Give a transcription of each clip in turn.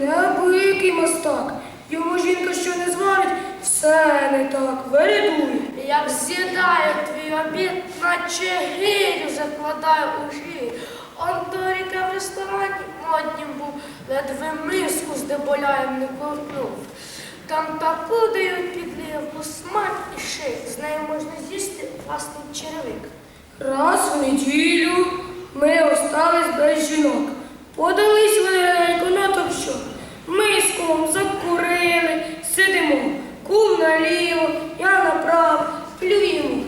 неабиякий мостак, Йому жінка що не зварить, все не так вирядує. Я вз'їдаю твій обід, наче гирю закладаю у жир. Он торіка в ресторані моднім був, ледве миску з деболяєм не ковтнув. Там таку дають підливку, смак і шик. З нею можна з'їсти власний червик. Раз в неділю ми остались без жінок. Подались вони. Ми з закурили, сидимо. Кум наліво, я направо, плюємо.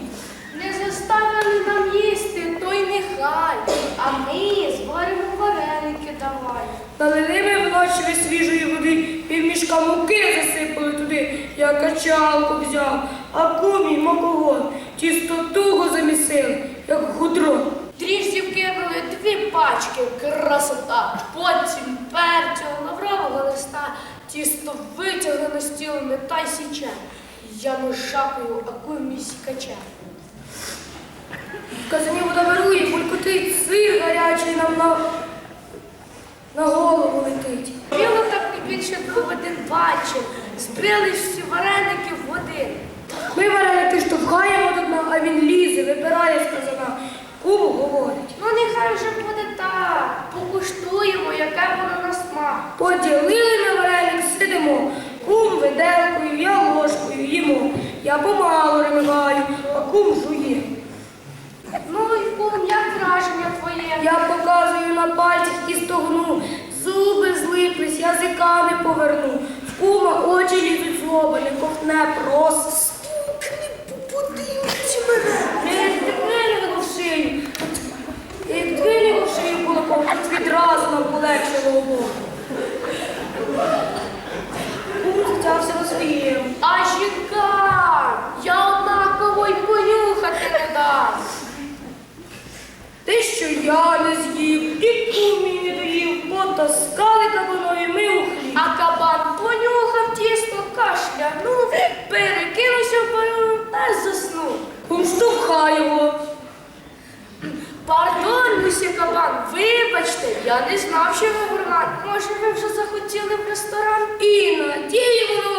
Не заставили нам їсти, то й нехай, а ми зваримо вареники давай. Налили ми вночі свіжої води, півмішка муки засипали туди. Я качалку взяв, а кумі макогон. Тісто туго замісили, як худро. Дріжджів кинули дві пачки, красота. Потім перцю, лаврового листа, тісто витягли на стіл, не та й січе. Я не шапою, а кумі сікаче. В казані вода вирує, булькотить, сир гарячий нам на, на голову летить. Біло так не більше двох один бачив. Збили всі вареники в води. Ми вареники штовхаємо до дна, а він лізе, вибирає з казана. Куму говорить. Ну нехай вже буде так. Покуштуємо, яке воно на смак. Поділили на вареник, сидимо. Кум виделкою, я ложкою їмо. Я помалу ремигаю, а кум жує. Ну і кум, як враження твоє? Я показую на пальцях і стогну. Зуби злиплись, язика не поверну. В кума очі лізуть злоба, не ковтне просто. Стукни по подивці мене. Як двері в шию. Як двері в шию кулаком, тут відразу нам полегшило обох. Кум взявся на своєму. А жінка, я однаково й понюхати не дам. Те, що я не з'їв, і кум мій не доїв, потаскали кабанові ми у хліб. А кабан понюхав тісто, кашлянув, перекинувся в пару та Кум його. Пардон, мусі кабан, вибачте, я не знав, що ви гурман. Може, ви вже захотіли в ресторан? І надіємо казан.